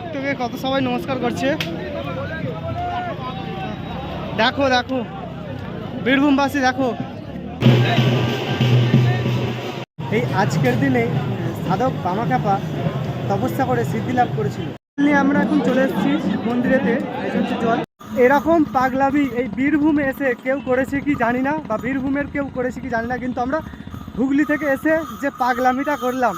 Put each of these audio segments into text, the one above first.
ভক্তকে কত সবাই নমস্কার করছে। দেখো দেখো। বীরভূমবাসী, দেখো। এই আজকের দিনে সাধক বামাকাপা তপস্যা করে সিদ্ধি লাভ করেছিল। আমরা এখন চলে এসেছি মন্দিরেতে জল। এরকম পাগলামি এই বীরভূমে এসে কেউ করেছে কি জানি না, বা বীরভূমের কেউ করেছে কি জানি না, কিন্তু আমরা হুগলি থেকে এসে যে পাগলামিটা করলাম।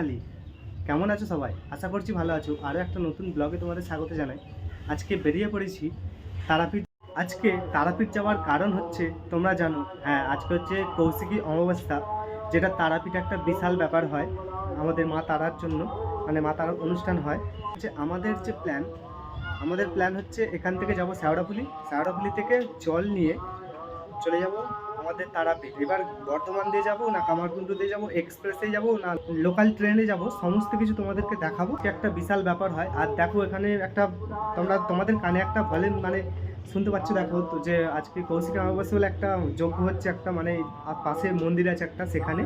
বাঙালি কেমন আছো সবাই? আশা করছি ভালো আছো। আরও একটা নতুন ব্লগে তোমাদের স্বাগত জানাই। আজকে বেরিয়ে পড়েছি তারাপীঠ। আজকে তারাপীঠ যাওয়ার কারণ হচ্ছে, তোমরা জানো হ্যাঁ আজকে হচ্ছে কৌশিকী অমাবস্যা, যেটা তারাপীঠ একটা বিশাল ব্যাপার হয় আমাদের মা তারার জন্য মানে মা তারার অনুষ্ঠান হয়। যে আমাদের যে প্ল্যান আমাদের প্ল্যান হচ্ছে এখান থেকে যাব শ্যাওড়াফুলি। শ্যাওড়াফুলি থেকে জল নিয়ে চলে যাব আমাদের তারাপীঠ এবার বর্ধমান দিয়ে যাব না কামারকুণ্ডু দিয়ে যাব এক্সপ্রেসে যাব না লোকাল ট্রেনে যাব, সমস্ত কিছু তোমাদেরকে দেখাবো। একটা বিশাল ব্যাপার হয়। আর দেখো এখানে একটা, তোমরা তোমাদের কানে একটা ভলিউম মানে শুনতে পাচ্ছ, দেখো তো যে আজকে কৌশিক অমাবস্যা বলে একটা যজ্ঞ হচ্ছে, একটা মানে পাশে মন্দির আছে একটা সেখানে।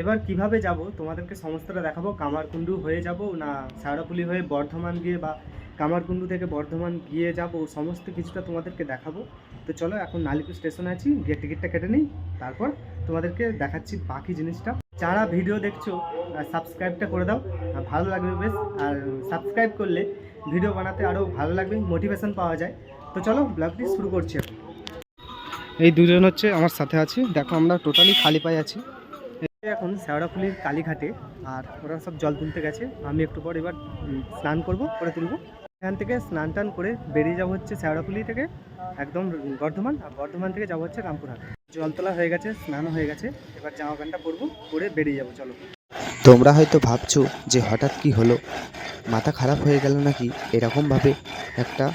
এবার কীভাবে যাব? তোমাদেরকে সমস্তটা দেখাবো। কামারকুণ্ডু হয়ে যাব না শাওড়াপুলি হয়ে বর্ধমান গিয়ে বা কামারকুণ্ডু থেকে বর্ধমান গিয়ে যাব, সমস্ত কিছুটা তোমাদেরকে দেখাবো। তো চলো, এখন নালিপুর স্টেশনে আছি, গিয়ে টিকিটটা কেটে নিই, তারপর তোমাদেরকে দেখাচ্ছি বাকি জিনিসটা। যারা ভিডিও দেখছ সাবস্ক্রাইবটা করে দাও, আর ভালো লাগবে বেশ, আর সাবস্ক্রাইব করলে ভিডিও বানাতে আরও ভালো লাগবে মোটিভেশন পাওয়া যায়। তো চলো, ব্লগটি শুরু করছি এখন। এই দুজন হচ্ছে আমার সাথে আছে। দেখো, আমরা টোটালি খালি পায়ে আছি। এখন শেওড়াফুলির কালীঘাটে, আর ওরা সব জল তুলতে গেছে। আমি একটু পর এবার স্নান করব, করে তুলবো। এখান থেকে স্নান টান করে বেরিয়ে যাব হচ্ছে শেওড়াফুলি থেকে, একদম বর্ধমান, আর বর্ধমান থেকে যাব হচ্ছে রামপুরহাট। জল তোলা হয়ে গেছে, স্নান হয়ে গেছে, এবার জামা প্যান্টটা পরবো, পরে বেরিয়ে যাব, চলো। তোমরা হয়তো ভাবছ যে হঠাৎ কি হলো? মাথা খারাপ হয়ে গেল নাকি? এরকমভাবে একটা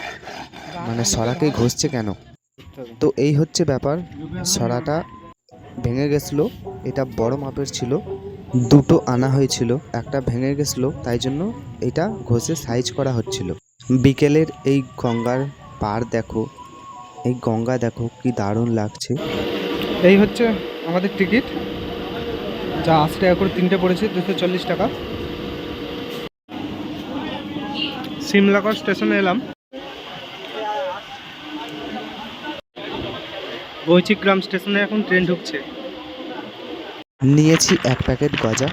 মানে সরাকে ঘষছে কেন? তো এই হচ্ছে ব্যাপার, সরাটা ভেঙে গেছিল, এটা বড় মাপের ছিল, দুটো আনা হয়েছিল, একটা ভেঙে গেছিল, তাই জন্য এটা ঘষে সাইজ করা হচ্ছিল। বিকেলের এই গঙ্গার পার দেখো এই গঙ্গা দেখো কি দারুণ লাগছে। এই হচ্ছে আমাদের টিকিট যা আশি টাকা করে তিনটে পড়েছে দুশো চল্লিশ টাকা। সিমলাকর স্টেশনে এলাম। বৈচিগ্রাম স্টেশনে এখন ট্রেন ঢুকছে। নিয়েছি এক প্যাকেট গজা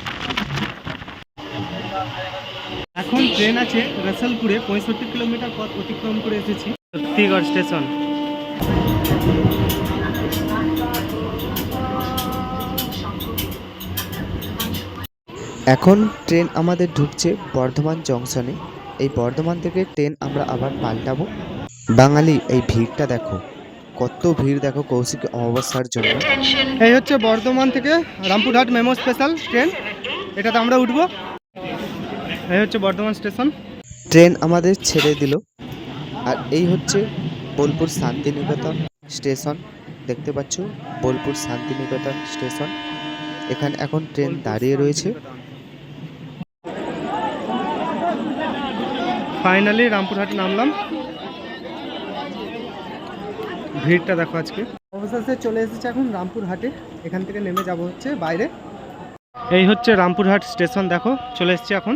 এখন ট্রেন আছে রসলপুরে পঁয়ষট্টি কিলোমিটার পথ অতিক্রম করে এসেছি। শক্তিগড় স্টেশন। এখন ট্রেন আমাদের ঢুকছে বর্ধমান জংশনে। এই বর্ধমান থেকে ট্রেন আমরা আবার পাল্টাবো। বাঙালি এই ভিড়টা দেখো। কত ভিড় দেখো কৌশিক অমাবস্যার জন্য। এই হচ্ছে বর্ধমান থেকে রামপুরহাট মেমো স্পেশাল ট্রেন। এটাতে আমরা উঠবো। এই হচ্ছে বর্ধমান স্টেশন। ট্রেন আমাদের ছেড়ে দিল। আর এই হচ্ছে বোলপুর শান্তিনিকেতন স্টেশন। দেখতে পাচ্ছ বোলপুর শান্তিনিকেতন স্টেশন। এখানে এখন ট্রেন দাঁড়িয়ে রয়েছে। ফাইনালি রামপুরহাটে নামলাম। ভিড়টা দেখো আজকে। অবশেষে চলে এসেছে এখন রামপুরহাটে। এখান থেকে নেমে যাব হচ্ছে বাইরে। এই হচ্ছে রামপুরহাট স্টেশন দেখো চলে এসেছি এখন।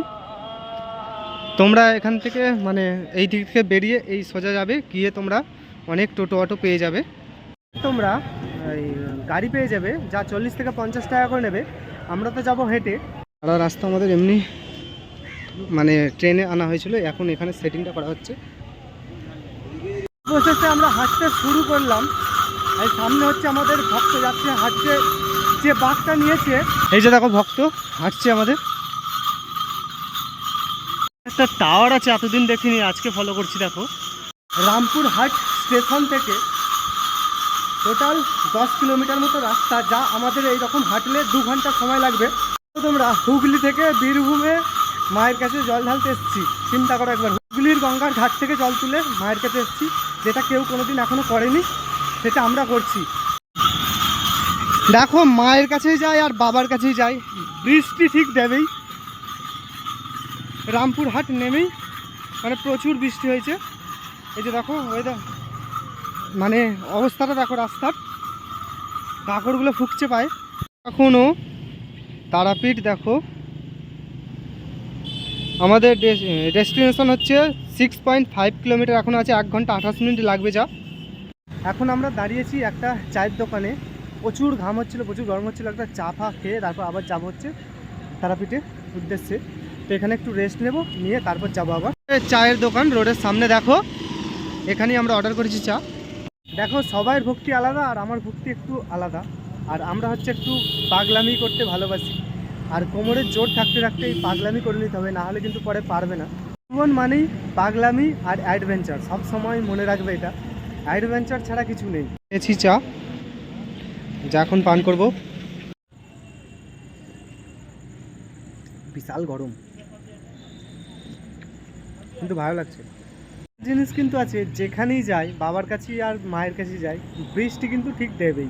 তোমরা এখান থেকে মানে এই দিক থেকে বেরিয়ে এই সোজা যাবে, গিয়ে তোমরা অনেক টোটো অটো পেয়ে যাবে। তোমরা গাড়ি পেয়ে যাবে, যা চল্লিশ থেকে পঞ্চাশ টাকা করে নেবে। আমরা তো যাব হেঁটে। আর রাস্তা আমাদের এমনি মানে ট্রেনে আনা হয়েছিল, এখন এখানে সেটিংটা করা হচ্ছে। অবশেষে আমরা হাঁটতে শুরু করলাম। এই সামনে হচ্ছে আমাদের ভক্ত যাচ্ছে, হাঁটছে, যে বাঘটা নিয়েছে। এই যে দেখো ভক্ত, হাঁটছে আমাদের। একটা টাওয়ার আছে, এতদিন দেখিনি, আজকে ফলো করছি, দেখো। রামপুর হাট স্টেশন থেকে টোটাল দশ কিলোমিটার মতো রাস্তা যা আমাদের এই রকম হাঁটলে দু ঘণ্টা সময় লাগবে। তো তোমরা হুগলি থেকে বীরভূমে মায়ের কাছে জল ঢালতে এসেছি। চিন্তা করো একবার, হুগলির গঙ্গার ঘাট থেকে জল তুলে মায়ের কাছে এসেছি, যেটা কেউ কোনোদিন এখনও করেনি, সেটা আমরা করছি। দেখো, মায়ের কাছেই যাই আর বাবার কাছেই যাই বৃষ্টি ঠিক দেবেই। রামপুরহাট নেমেই মানে প্রচুর বৃষ্টি হয়েছে। এই যে দেখো ওয়েদার মানে অবস্থাটা দেখো রাস্তার। কাঁকড়গুলো ফুকছে পায়। এখনও তারাপীঠ দেখো। আমাদের ডেস্টিনেশন হচ্ছে সিক্স পয়েন্ট ফাইভ কিলোমিটার এখন আছে এক ঘণ্টা আঠাশ মিনিট লাগবে যা। এখন আমরা দাঁড়িয়েছি একটা চায়ের দোকানে। প্রচুর ঘাম হচ্ছিল, প্রচুর গরম হচ্ছিল। একটা চা ফা খেয়ে তারপর আবার যাব হচ্ছে তারাপীঠের উদ্দেশ্যে। তো এখানে একটু রেস্ট নেব, নিয়ে তারপর যাব আবার। চায়ের দোকান, রোডের সামনে দেখো, এখানেই আমরা অর্ডার করেছি চা। দেখো সবাইয়ের ভক্তি আলাদা আর আমার ভক্তি একটু আলাদা। আর আমরা হচ্ছে একটু পাগলামি করতে ভালোবাসি। আর কোমরের জোর থাকতে থাকতে এই পাগলামি করে নিতে হবে, নাহলে কিন্তু পরে পারবে না। জীবন মানেই পাগলামি আর অ্যাডভেঞ্চার সব সময় মনে রাখবে এটা। অ্যাডভেঞ্চার ছাড়া কিছু নেই। এছি চা। যা এখন পান করব। বিশাল গরম। কিন্তু ভালো লাগছে। জিনিস কিন্তু আছে, যেখানেই যাই, বাবার কাছেই আর মায়ের কাছে যাই, বৃষ্টি কিন্তু ঠিক দেবেই।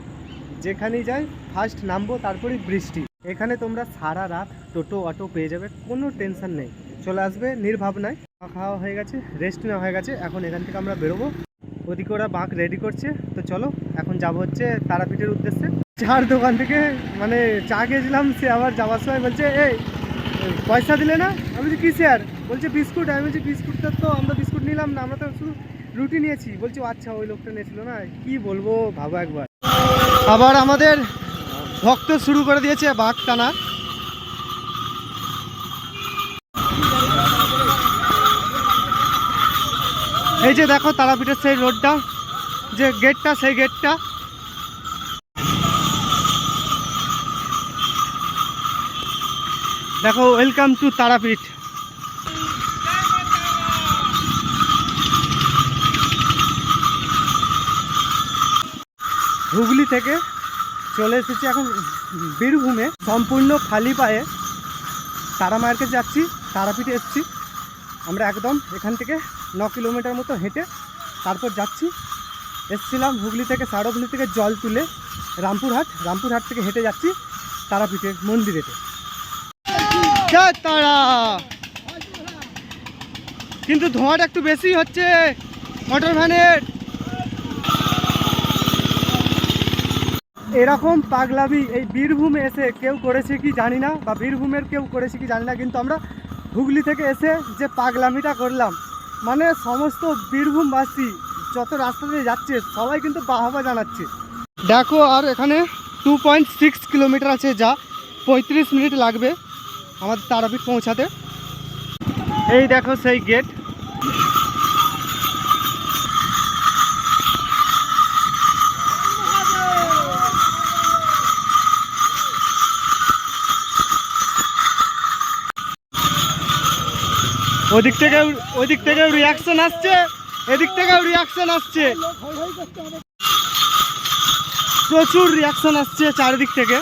যেখানেই যাই ফার্স্ট নামবো, তারপরেই বৃষ্টি। এখানে তোমরা সারা রাত টোটো, অটো পেয়ে যাবে, কোনো টেনশন নেই। চলে আসবে নির্ভাবনায়। খাওয়া হয়ে গেছে রেস্ট নেওয়া হয়ে গেছে, এখন এখান থেকে আমরা বেরোবো। ওদিকে ওরা বাঁক রেডি করছে, তো চলো, এখন যাব হচ্ছে তারাপীঠের উদ্দেশ্যে। চার দোকান থেকে মানে চা খেয়েছিলাম, সে আবার যাওয়ার সময় বলছে, এই, পয়সা দিলে না? আমি বলছি কি স্যার বলছে বিস্কুট, আমি বলছি বিস্কুটটা তো আমরা বিস্কুট নিলাম না, আমরা তো শুধু রুটি নিয়েছি। বলছি আচ্ছা ওই লোকটা নিয়েছিল না, কি বলব, ভাবো একবার। আবার আমাদের ভক্ত শুরু করে দিয়েছে বাঘ টানা এই যে দেখো, তারাপীঠের সেই রোডটা যে গেটটা সেই গেটটা দেখো ওয়েলকাম টু তারাপীঠ হুগলি থেকে চলে এসেছি এখন বীরভূমে, সম্পূর্ণ খালি পায়ে। তারা মায়ের কাছে যাচ্ছি, তারাপীঠে এসেছি। আমরা একদম এখান থেকে ন কিলোমিটার মতো হেঁটে তারপর যাচ্ছি। এসছিলাম হুগলি থেকে সারহুগলি থেকে জল তুলে রামপুরহাট। রামপুরহাট থেকে হেঁটে যাচ্ছি তারাপীঠে মন্দিরেতে। তারা। কিন্তু ধোঁয়াটা একটু বেশি হচ্ছে মোটর ভ্যানের। এরকম পাগলামি এই বীরভূমে এসে কেউ করেছে কি জানি না, বা বীরভূমের কেউ করেছে কি জানি না, কিন্তু আমরা হুগলি থেকে এসে যে পাগলামিটা করলাম মানে সমস্ত বীরভূমবাসী যত রাস্তা দিয়ে যাচ্ছে, সবাই কিন্তু বাহবা জানাচ্ছে। দেখো আর এখানে টু পয়েন্ট সিক্স কিলোমিটার আছে যা, পঁয়ত্রিশ মিনিট লাগবে। আমাদের তারাপীঠ পৌঁছাতে। এই দেখো সেই গেট ওদিক থেকে ওদিক থেকে রিয়াকশন আসছে। এদিক থেকেও রিয়াকশন আসছে। প্রচুর রিয়াকশন আসছে চারিদিক থেকে।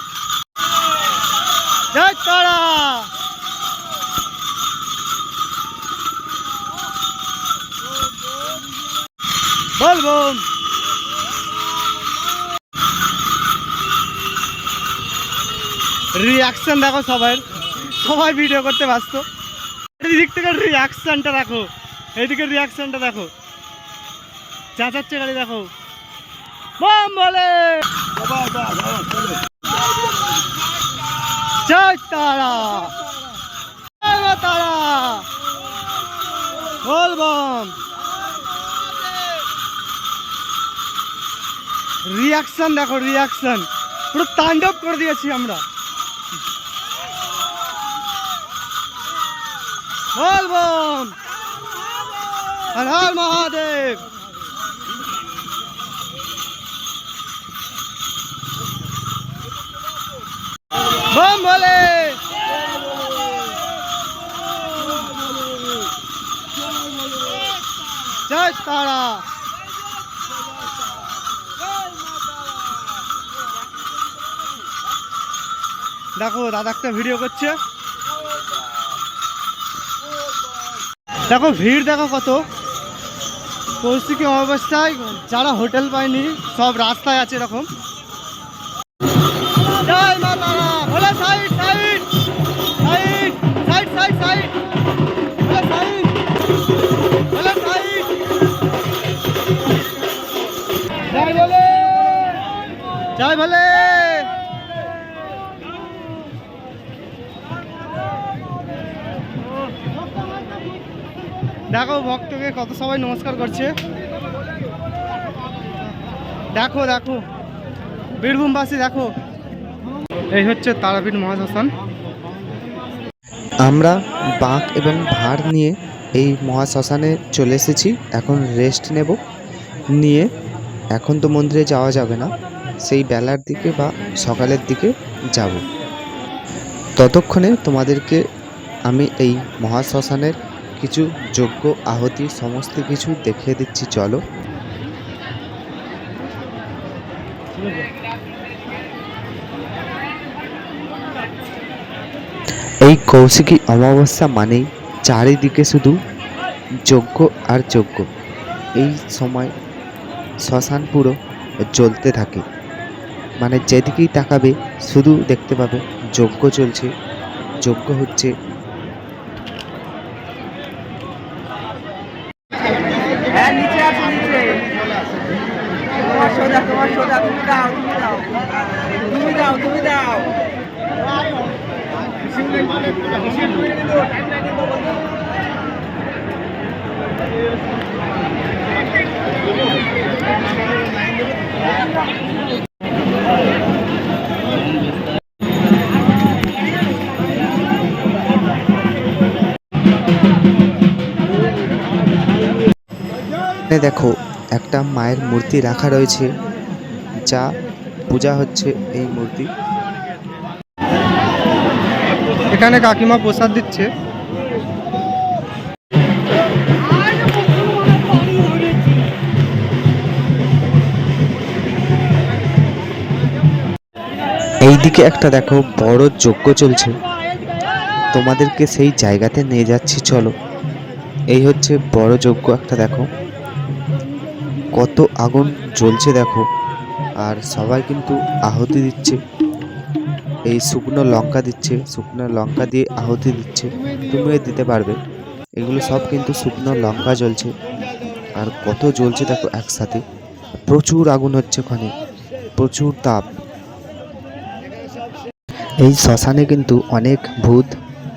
তারা। বলব রিয়াকশন দেখো সবাই। সবাই ভিডিও করতে ব্যস্ত। এদিক থেকে রিয়াকশনটা দেখো। এদিকে রিয়াকশনটা দেখো। চাচাচ্ছে গাড়ি দেখো। বম বলে। জয় তারা। তারা। বল বম রিয়াকশন দেখো রিয়াকশন পুরো তাণ্ডব করে দিয়েছি আমরা। বল বম হর হর মহাদেব। বলে। জয় তারা। দেখো, দাদা একটা ভিডিও করছে। দেখো, ভিড় দেখো কত। কৌশিকী অবস্থায় যারা হোটেল পায়নি, সব রাস্তায় আছে এরকম। জয় ভোলে। দেখো ভক্তকে কত সবাই নমস্কার করছে। দেখো দেখো। বীরভূমবাসী, দেখো। এই হচ্ছে তারাপীঠ মহাশ্মশান। আমরা বাঁক এবং ভার নিয়ে এই মহাশ্মশানে চলে এসেছি। এখন রেস্ট নেব। নিয়ে এখন তো মন্দিরে যাওয়া যাবে না। সেই বেলার দিকে বা সকালের দিকে যাব। ততক্ষণে তোমাদেরকে আমি এই মহাশ্মশানের কিছু যোগ্য আহতি, সমস্ত কিছু দেখিয়ে দিচ্ছি, চলো। এই কৌশিকী অমাবস্যা মানেই চারিদিকে শুধু যোগ্য আর যোগ্য এই সময় শ্মশান পুরো জ্বলতে থাকে। মানে যেদিকেই তাকাবে, শুধু দেখতে পাবে, যজ্ঞ চলছে, যজ্ঞ হচ্ছে। হ্যাঁ নিচে দেখো, একটা মায়ের মূর্তি রাখা রয়েছে, যা পূজা হচ্ছে এই মূর্তি। এখানে কাকিমা প্রসাদ দিচ্ছে। এইদিকে একটা দেখো বড় যজ্ঞ চলছে। তোমাদেরকে সেই জায়গাতে নিয়ে যাচ্ছি, চলো। এই হচ্ছে বড় যজ্ঞ একটা দেখো। কত আগুন জ্বলছে দেখো, আর সবাই কিন্তু আহুতি দিচ্ছে। এই শুকনো লঙ্কা দিচ্ছে, শুকনো লঙ্কা দিয়ে আহুতি দিচ্ছে। তুমিও দিতে পারবে। এগুলো সব কিন্তু শুকনো লঙ্কা জ্বলছে। আর কত জ্বলছে দেখো একসাথে। প্রচুর আগুন হচ্ছে ওখানে। প্রচুর তাপ। এই শ্মশানে কিন্তু অনেক ভূত,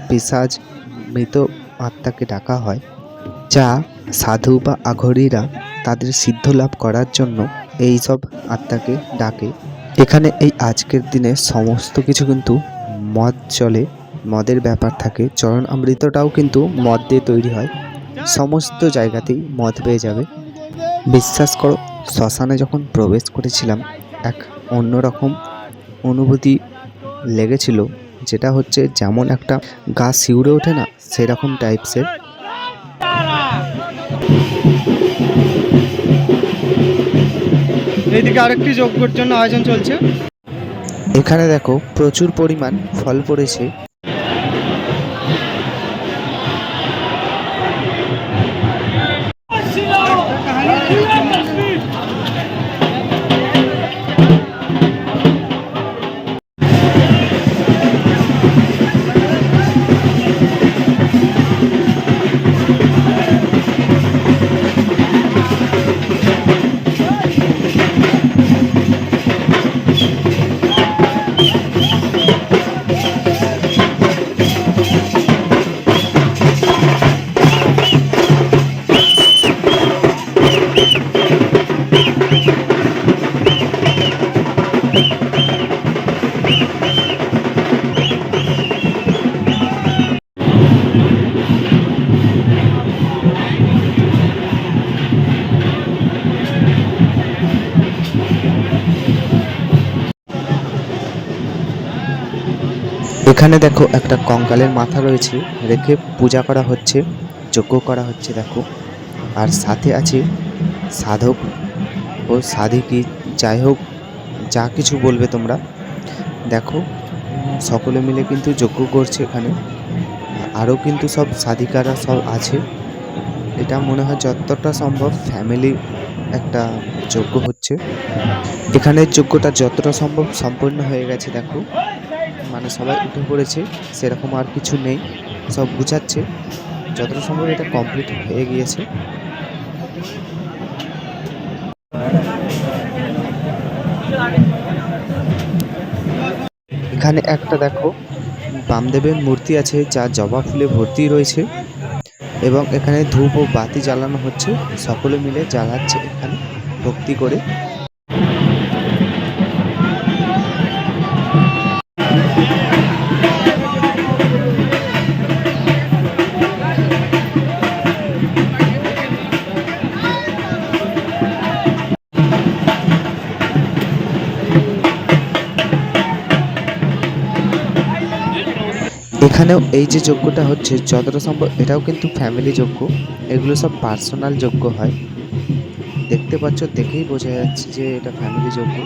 পিসাজ, মৃত আত্মাকে ডাকা হয়, যা সাধু বা আঘরীরা তাদের সিদ্ধ লাভ করার জন্য এই সব আত্মাকে ডাকে। এখানে এই আজকের দিনে সমস্ত কিছু কিন্তু মদ চলে, মদের ব্যাপার থাকে। চরণ অমৃতটাও কিন্তু মদ দিয়ে তৈরি হয়। সমস্ত জায়গাতেই মদ পেয়ে যাবে। বিশ্বাস করো, শ্মশানে যখন প্রবেশ করেছিলাম, এক অন্যরকম অনুভূতি লেগেছিল যেটা হচ্ছে যেমন একটা গা শিউরে ওঠে না সেরকম টাইপসের এদিকে আরেকটি যজ্ঞর জন্য আয়োজন চলছে। এখানে দেখো প্রচুর পরিমাণ ফল পড়েছে। এখানে দেখো একটা কঙ্কালের মাথা রয়েছে, রেখে পূজা করা হচ্ছে, যজ্ঞ করা হচ্ছে দেখো। আর সাথে আছে সাধক ও সাধিকি। যাই হোক, যা কিছু বলবে তোমরা। দেখো, সকলে মিলে কিন্তু যজ্ঞ করছে এখানে। আরও কিন্তু সব সাধিকারা সব আছে। এটা মনে হয় যতটা সম্ভব ফ্যামিলি একটা যজ্ঞ হচ্ছে। এখানের যজ্ঞটা যতটা সম্ভব সম্পূর্ণ হয়ে গেছে দেখো। মানে সবাই উঠে পড়েছে, সেরকম আর কিছু নেই, সব গুছাচ্ছে। যতটা সম্ভব এটা কমপ্লিট হয়ে গিয়েছে। এখানে একটা দেখো, বামদেবের মূর্তি আছে, যা জবা ফুলে ভর্তি রয়েছে। এবং এখানে ধূপ ও বাতি জ্বালানো হচ্ছে, সকলে মিলে জ্বালাচ্ছে এখানে ভক্তি করে। এখানেও এই যে যজ্ঞটা হচ্ছে, যতটা সম্ভব এটাও কিন্তু ফ্যামিলি যোগ্য এগুলো সব পার্সোনাল যোগ্য হয়। দেখতে পাচ্ছ, দেখেই বোঝা যাচ্ছে যে এটা ফ্যামিলি যজ্ঞ।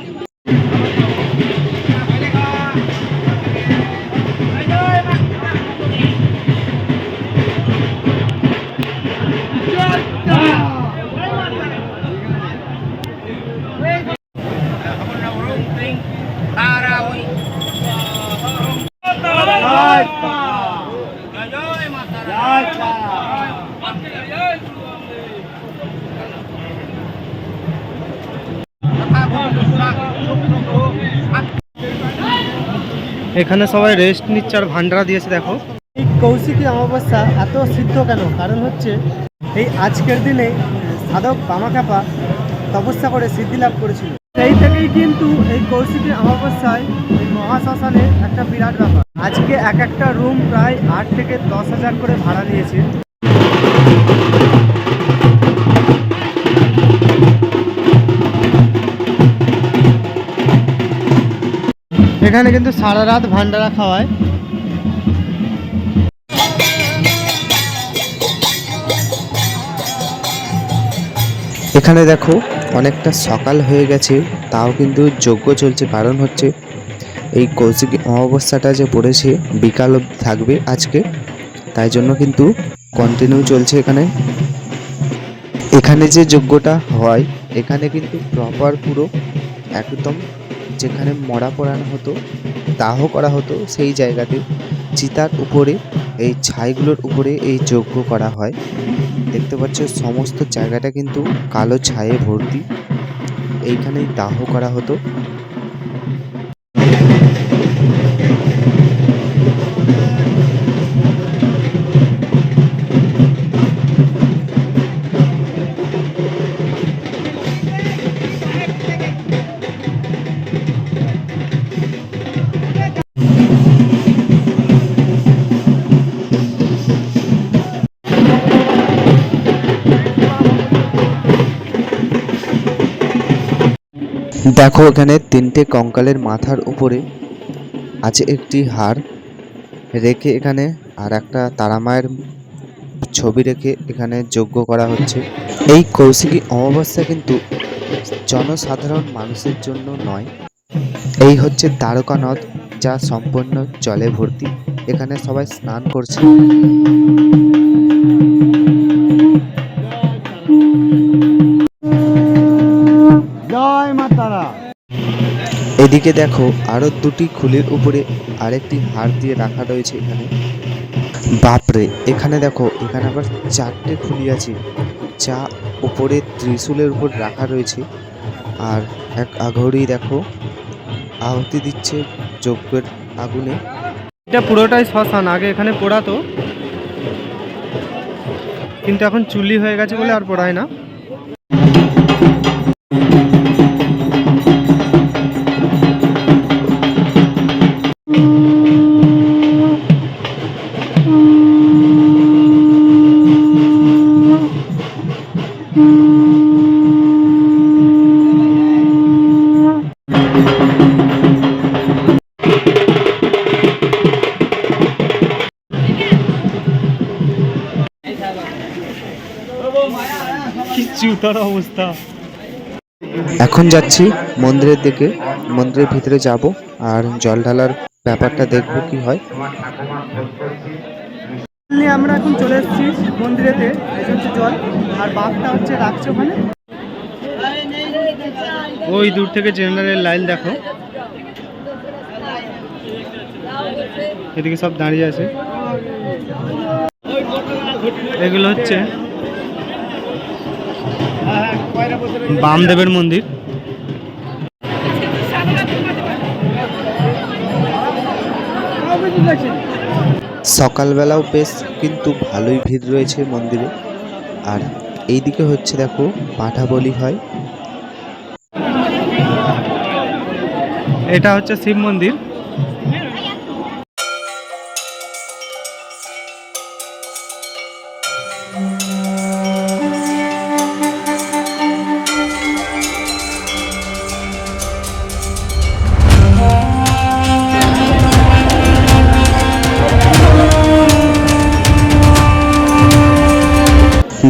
এখানে সবাই রেস্ট নিচ্ছে আর ভান্ডারা দিয়েছে, দেখো। এই কৌশিকী অমাবস্যা এত সিদ্ধ কেন? কারণ হচ্ছে, এই আজকের দিনে সাধক বামাকাপা তপস্যা করে সিদ্ধি লাভ করেছিল। সেই থেকেই কিন্তু এই কৌশিকী অমাবস্যায় এই মহাশ্মশানে একটা বিরাট ব্যাপার। আজকে এক একটা রুম প্রায় আট থেকে দশ হাজার করে ভাড়া নিয়েছে। এখানে কিন্তু সারা রাত ভান্ডারা খাওয়ায়। এখানে দেখো অনেকটা সকাল হয়ে গেছে, তাও কিন্তু যজ্ঞ চলছে কারণ হচ্ছে। এই কৌশিকী অমাবস্যাটা যে পড়েছে, বিকাল অবধি থাকবে আজকে। তাই জন্য কিন্তু কন্টিনিউ চলছে এখানে। এখানে যে যজ্ঞটা হয়, এখানে কিন্তু প্রপার পুরো একদম যেখানে মরা পড়ানো হতো, দাহ করা হতো, সেই জায়গাতে চিতার উপরে, এই ছাইগুলোর উপরে এই যজ্ঞ করা হয়। দেখতে পাচ্ছ সমস্ত জায়গাটা কিন্তু কালো ছায়ে ভর্তি। এইখানেই দাহ করা হতো। দেখো, এখানে তিনটে কঙ্কালের মাথার উপরে আছে একটি হার রেখে এখানে আর একটা তারামায়ের ছবি রেখে এখানে যজ্ঞ করা হচ্ছে। এই কৌশিকী অমাবস্যা কিন্তু জনসাধারণ মানুষের জন্য নয়। এই হচ্ছে দ্বারকা নদ, যা সম্পূর্ণ জলে ভর্তি। এখানে সবাই স্নান করছে। জয় এদিকে দেখো, আরও দুটি খুলির উপরে আরেকটি হার দিয়ে রাখা রয়েছে এখানে। বাপরে, এখানে দেখো, এখানে আবার চারটে খুলি আছে। যা উপরে ত্রিশূলের উপর রাখা রয়েছে। আর এক আঘড়ি দেখো, আহুতি দিচ্ছে যজ্ঞের আগুনে। এটা পুরোটাই শ্মশান, আগে এখানে পোড়াতো। কিন্তু এখন চুল্লি হয়ে গেছে বলে আর পোড়ায় না। অবস্থা। এখন যাচ্ছি মন্দিরের দিকে। মন্দিরের ভিতরে যাব আর জল ঢালার ব্যাপারটা দেখব কি হয়। আমরা এখন চলে এসেছি মন্দিরেতে হচ্ছে জল আর বাঘটা হচ্ছে রাখছে ওখানে। ওই দূর থেকে জেনারেল লাইন দেখো। এদিকে সব দাঁড়িয়ে আছে। এগুলো হচ্ছে বামদেবের মন্দির। সকালবেলাও বেশ কিন্তু ভালোই ভিড় রয়েছে মন্দিরে। আর এইদিকে হচ্ছে দেখো পাঠা বলি হয়। এটা হচ্ছে শিব মন্দির।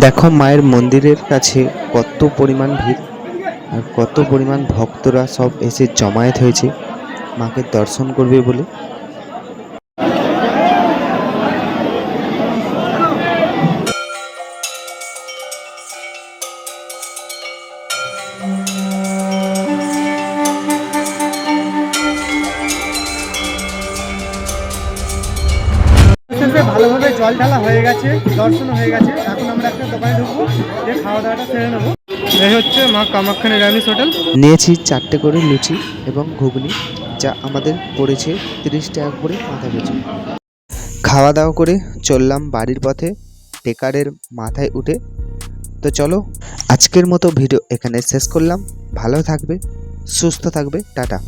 দেখো মায়ের মন্দিরের কাছে কত পরিমাণ ভিড় আর কত পরিমাণ ভক্তরা সব এসে জমায়েত হয়েছে। মাকে দর্শন করবে বলে। ভালোভাবে জল ঢালা হয়ে গেছে দর্শন হয়ে গেছে। আমরা একটা দোকানে ঢুকবো, যে খাওয়া দাওয়াটা সেরে নেব। এই হচ্ছে মা কামাখ্যা নিরামিষ হোটেল। নিয়েছি চারটে করে লুচি এবং ঘুগনি, যা আমাদের পড়েছে তিরিশ টাকা করে মাথা পিছু। খাওয়া দাওয়া করে চললাম বাড়ির পথে টেকারের মাথায় উঠে। তো চলো, আজকের মতো ভিডিও এখানে শেষ করলাম। ভালো থাকবে, সুস্থ থাকবে, টাটা।